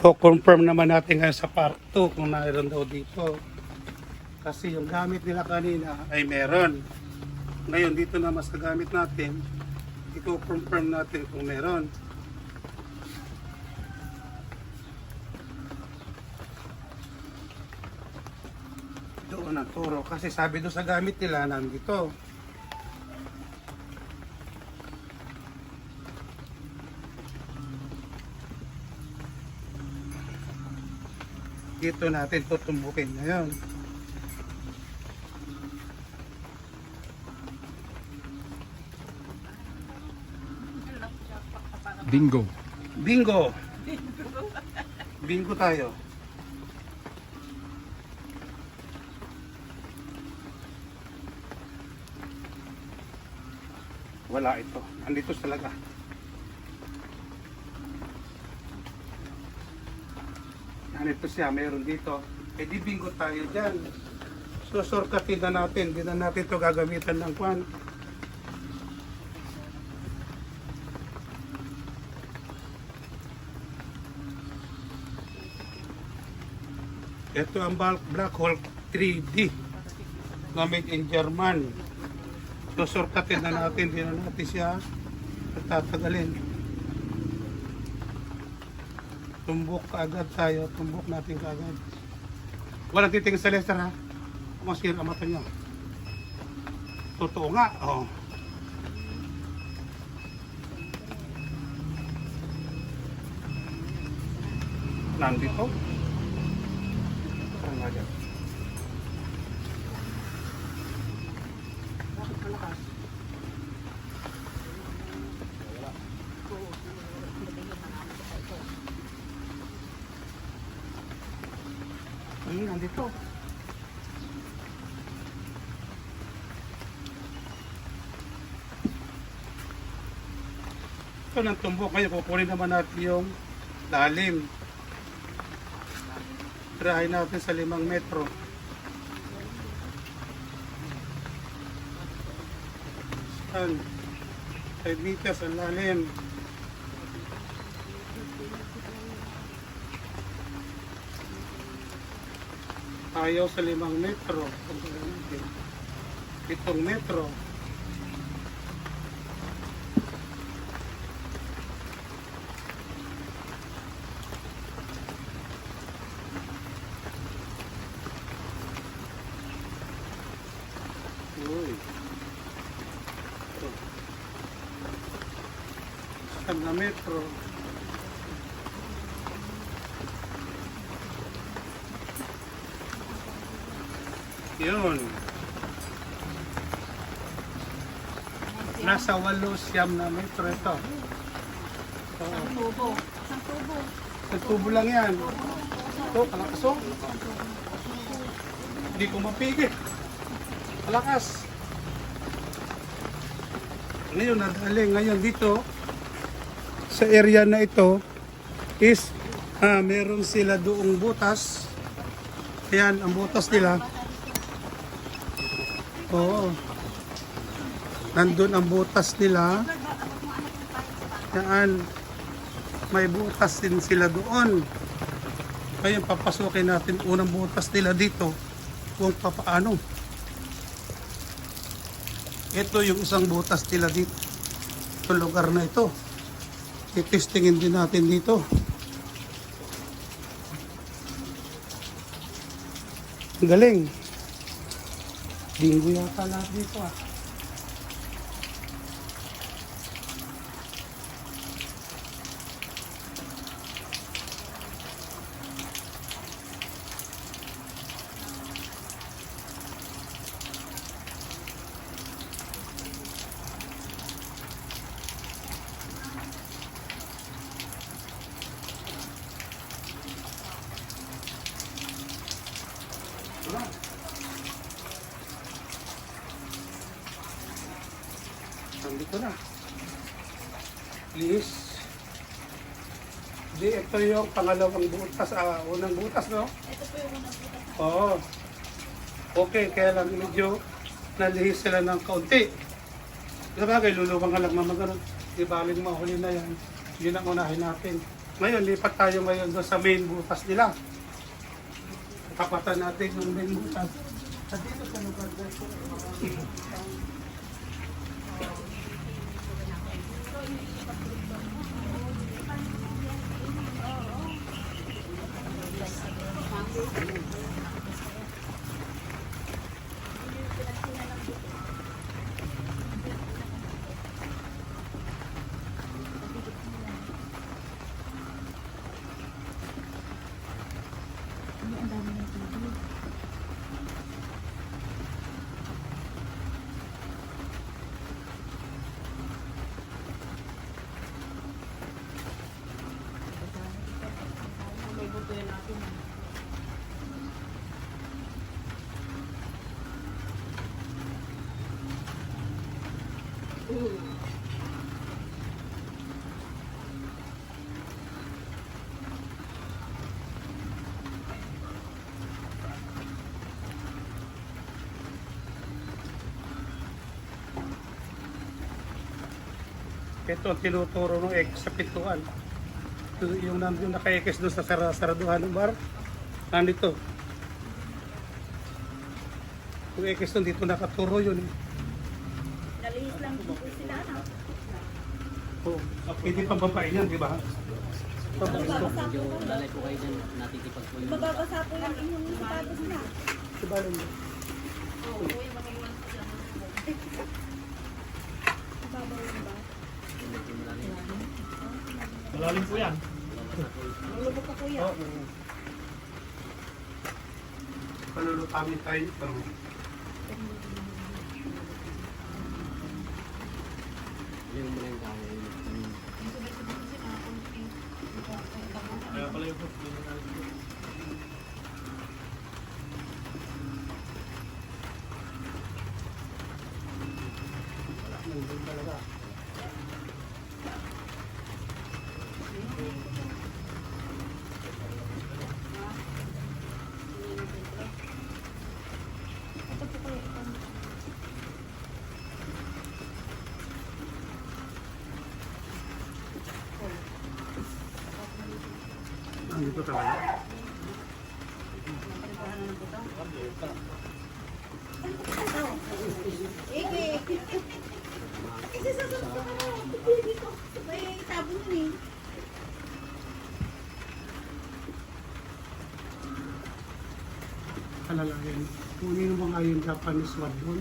i-confirm naman natin ngayon sa part 2 kung mayroon daw dito. Kasi yung gamit nila kanina ay meron. Ngayon dito na mas gamit natin, i-confirm natin kung meron. Doon ang turo. Kasi sabi doon sa gamit nila nandito. Dito natin tutumbukin ngayon. Bingo. Bingo! Bingo tayo. Wala ito. Andito talaga. Andito siya, mayroon dito. Eh di bingo tayo dyan. Susurkatin na natin. Di na natin ito gagamitan ng kwan. Ito ang black hole 3D na made in German. Susurkatin na natin, di na natin siya tatagalin. Tumbok kaagad tayo, tumbok natin kaagad. Walang titingin sa Lester ha. Masira ang mata niya. Totoo nga, oh. Nandito. Ito ng tumbok ngayon, kukunin naman natin yung lalim. Tirahin natin sa limang metro. Saan? 5 meters ang lalim. Ayaw sa limang metro. Pitong metro. Uy. Saan na metro? Yun. Nasa walo siyam na metro ito. Oo. Tubo. Isang tubo. Isang tubo lang yan. Ito, kalakas oh. Hindi ko mapigil. Kalakas. Ngayon, nadali. Ngayon dito, sa area na ito, is, ah, meron sila doong butas. Ayan, ang butas nila. Oo. Nandun ang butas nila. Yan. May butas din sila doon. Ngayon, papasukin natin unang butas nila dito kung papaano. Ito yung isang butas nila dito. Sa lugar na ito. Titestingin din natin dito. Galing. Linggo yata lahat dito ah. Yung pangalawang butas, ah, unang butas, no? Ito po yung unang butas. Oo. Okay, kaya lang medyo nalihis sila ng kaunti. Sa bagay, luluwang ka lang naman ganun. Di baling mahuli na yan. Yun ang unahin natin. Ngayon, lipat tayo ngayon doon sa main butas nila. Kapatan natin yung main butas. Sa dito sa lugar na ito. Ang tinuturo ng X sa pintuan. Ito Yung nandun naka-X doon sa sara saraduhan ng bar. Nandito. Yung X doon dito nakaturo yun. eh. Nalihis lang po sila, no? Oh, pwede pang babae yan, di ba? Mababasa po. Lalay po kayo dyan, natitipag po yung Mababasa po yung inyong sapatos na. Diba yun? Babaw yung ba? Malalim po yan. Lubog ka kuya. Oo. Palulutamin tayo. Pero yung muna yung kaya yun. Kaya pala yung Nandito talaga. Ike. Kasi sasagot ko na. Dito. May tabo nun eh. Alalayan. Kunin mo nga yung Japanese word doon.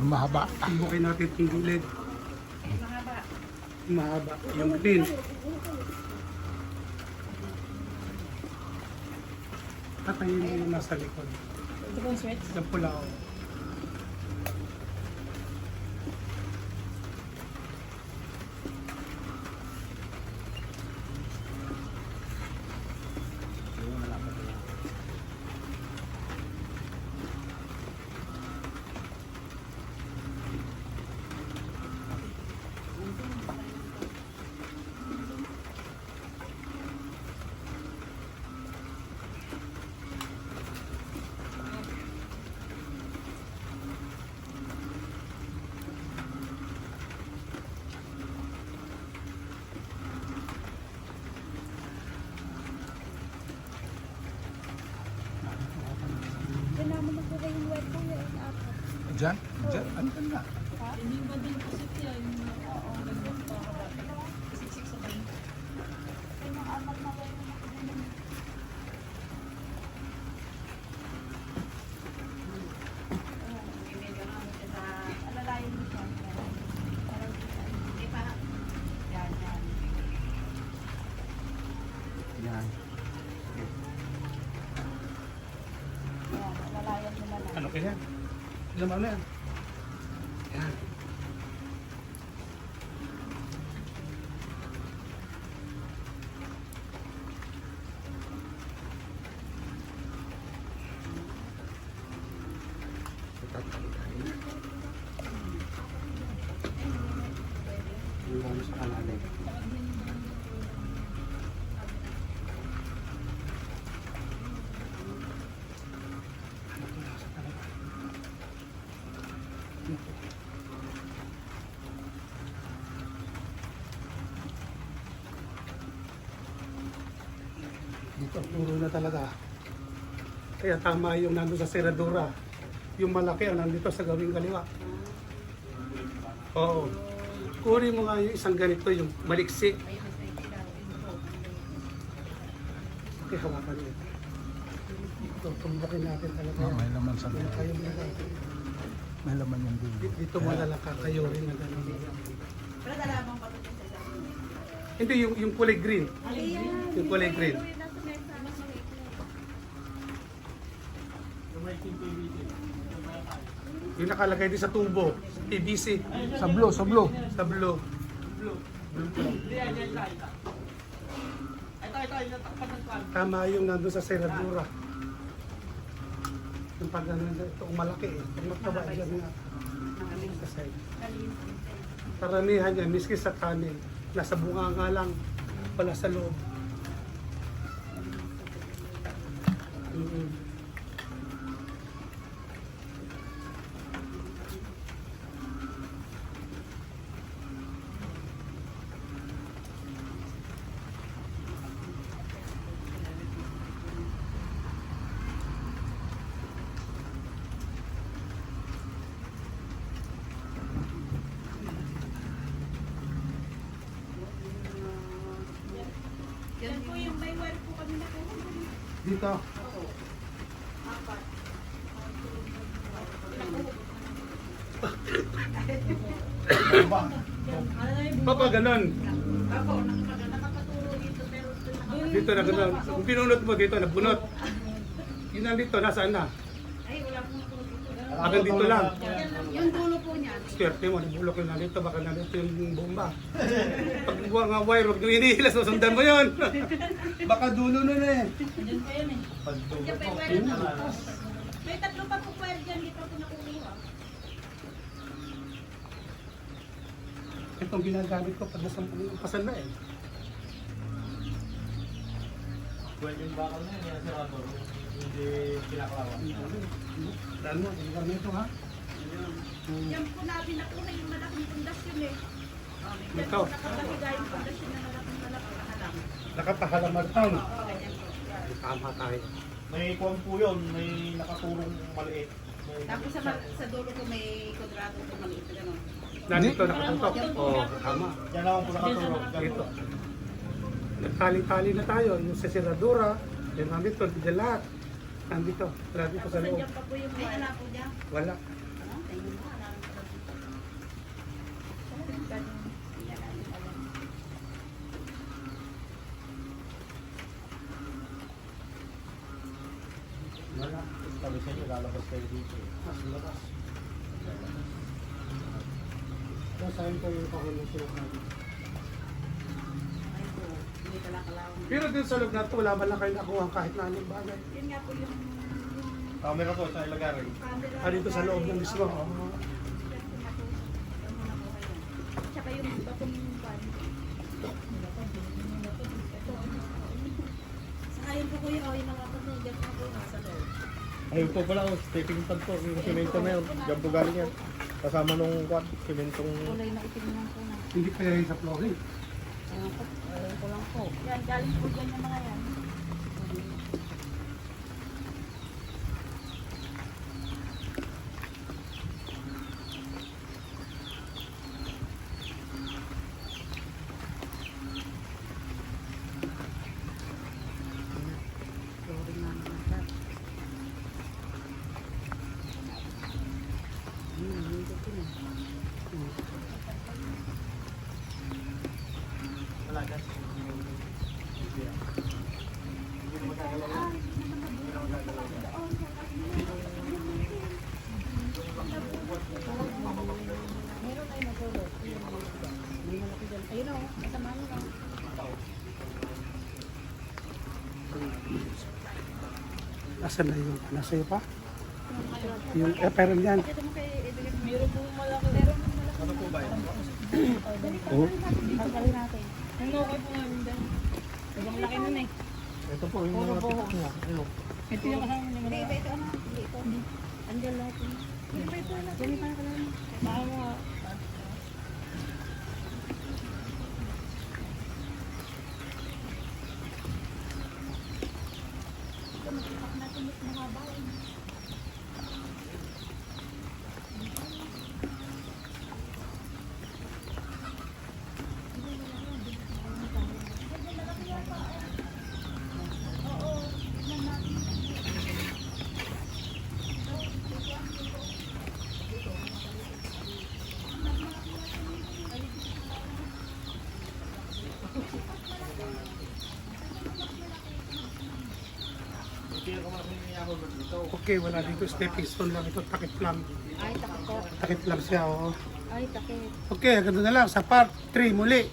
Mahaba. Ibukin natin yung gilid. Mahaba. Mahaba. Yung pin. Tatayin mo yung nasa likod. Ito po yung switch? Yung pula oh. O. Yan naman na po kayong wet kuya. eh, apat. Diyan? Diyan? Andyan na. Yan. Ano kaya? Ilan ano yan? Yan. Ito, puro na talaga. Kaya tama yung nandun sa Seradura. Yung malaki ang nandito sa gawing kaliwa. Oo. Kunin mo nga yung isang ganito, yung maliksi. Okay, hawakan mo. Ito, tumbakin natin talaga. Oh, may laman sa kayo lang. May laman yung dulo. Di- Dito lang kakayo rin na gano'n. Pero dalawang patutin sa. Hindi, yung, yung kulay green. Yung kulay green. Nasa mesa, mas maliit na. Yung nakalagay din sa tubo, PVC, Sa blue, sa blue. sa blue. Tama yung nandun sa Seradura. Yung pag ano, ito malaki eh. Pag mataba dyan nga. Sa side. Karamihan yan, miski sa kanin. Nasa bunga nga lang, wala sa loob. Mm-mm. Dito, Papa, ganun. Dito Dito na ganun. Kung pinunot mo dito, nabunot. Yun nandito, nasaan na? Ay, wala pong turo dito. Hanggang dito lang. Yung dulo po niyan. Swerte mo, nabulok yung nandito, baka nandito yung bomba. Pag nga wire, huwag nyo inihilas, susundan mo yun. baka dulo nun eh. Yan pa yun eh. Yan pa yung wire na. May tatlo pa po wire dyan. Dito po nakukuha. Itong ginagamit ko pag nasa pasal na eh. Well, yung bakal na yan, yan si Rador. Hindi kinaklawan. Daan mo, yung ganito ha. Hmm. Yan po natin nakuha yung malaking pundasyon eh. Yan Ito. po nakapagigay yung pundasyon na malaking malaking. Oo, ganyan po. Tama tayo. May kwan po yun, may nakaturong maliit. May- Tapos sa, sa dulo ko may kwadrado ko maliit na gano'n. Nandito nakatutok. Oo, oh, tama. Yan lang po nakaturong. Dito. Nagtali-tali na tayo. Yung sa Seradura, yung nandito, hindi lahat. Nandito, wala dito sa loob. nandiyan pa po yung may wala po dyan. Wala. Ano? Wala. Sabi sa inyo, lalabas kayo dito. Mas labas. Basahin ko yung kahulong sulat natin. Ay po, hindi pala kalawang. Pero dito sa loob na ito, wala ba lang kayo nakuha kahit na anong bagay? Yun nga po yung Camera po sa ilagarin. camera. Ah, dito sa loob ng mismo. Oh. Tsaka yung batong pan. Saka yun po kuya, oh, yung mga kapatid na po po nasa loob. Ayun po pala, oh, stepping pad po, yung simento na yun. Diyan po galing yan. Kasama nung kwan, simentong... Kulay na itim lang po na. Hindi kaya yung sa flooring. Ayun po, ayun ko lang po. Galing po dyan yung mga yan. Flooring na naman siya. Hmm, hindi ko na. Wala dyan. Meron tayo natulog. May malaki dyan. Ayun o, kasama nyo lang. Nasaan na yung, nasa iyo pa? Yung, eh, pero yan. Ano po ba yun? Oh. Pagkali natin. Ano okay po namin dyan? Ibang laki nun eh. Ito po, yung mga pitak niya. Ayun. Ito yung kasama niya. Hindi, ito, ito. ano? Hindi, ito. Andiyan lahat. Hindi pa ito. Diyan pa na lang. Baka mo. Okay, wala dito stepping stone lang ito, takip lang. Ay, takot. Takip lang siya, oo. Ay, takot. Okay, ganun na lang sa part 3 muli.